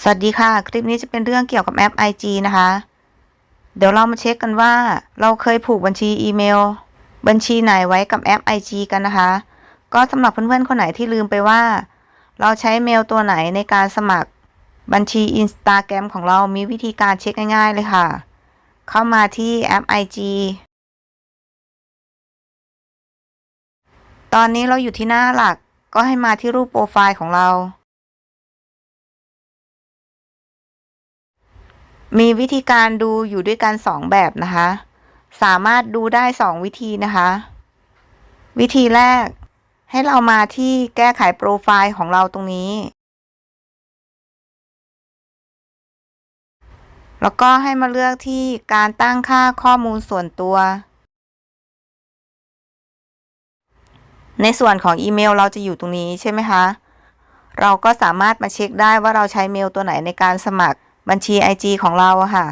สวัสดีค่ะ คลิปนี้จะเป็นเรื่องเกี่ยวกับแอป IG นะคะ เดี๋ยวเรามาเช็คกันว่า เราเคยผูกบัญชีอีเมล บัญชีไหนไว้กับแอป IG กันนะคะ ก็สำหรับเพื่อนๆคนไหนที่ลืมไปว่า เราใช้เมลตัวไหนในการสมัครบัญชี Instagram ของเรามีวิธีการเช็คง่ายๆเลยค่ะ เข้ามาที่แอป IG ตอนนี้เราอยู่ที่หน้าหลักก็ให้มาที่รูปโปรไฟล์ของเรา มีวิธีการดูอยู่ด้วยกันสองแบบนะคะ สามารถดูได้สองวิธีนะคะ วิธีแรก ให้เรามาที่แก้ไขโปรไฟล์ของเราตรงนี้ แล้วก็ให้มาเลือกที่การตั้งค่าข้อมูลส่วนตัว ในส่วนของอีเมลเราจะอยู่ตรงนี้ใช่ไหมคะ เราก็สามารถมาเช็คได้ว่าเราใช้เมลตัวไหนในการสมัคร บัญชี IG ของเราค่ะ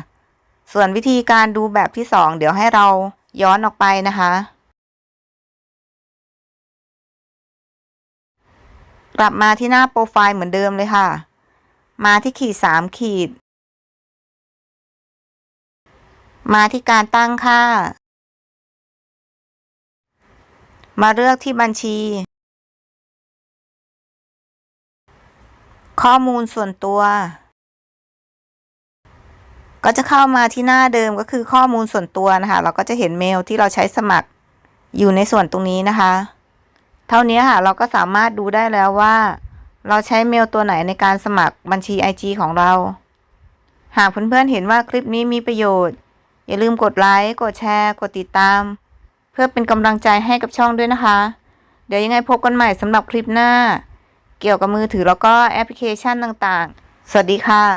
ส่วนวิธีการดูแบบที่สองเดี๋ยวให้เราย้อนออกไปนะคะ กลับมาที่หน้าโปรไฟล์เหมือนเดิมเลยค่ะ มาที่ขีดสามขีด มาที่การตั้งค่า มาเลือกที่บัญชี ข้อมูลส่วนตัว ก็จะเข้ามาที่หน้าเดิมก็คือข้อมูลส่วนตัวนะคะ เราก็จะเห็นเมลที่เราใช้สมัครอยู่ในส่วนตรงนี้นะคะ เท่านี้ค่ะ เราก็สามารถดูได้แล้วว่า เราใช้เมลตัวไหนในการสมัครบัญชี IG ของเรา หากเพื่อนๆเห็นว่าคลิปนี้มีประโยชน์ อย่าลืมกดไลค์ กดแชร์ กดติดตาม เพื่อเป็นกำลังใจให้กับช่องด้วยนะคะ เดี๋ยวยังไงพบกันใหม่สำหรับคลิปหน้า เกี่ยวกับมือถือแล้วก็แอปพลิเคชันต่างๆ สวัสดีค่ะ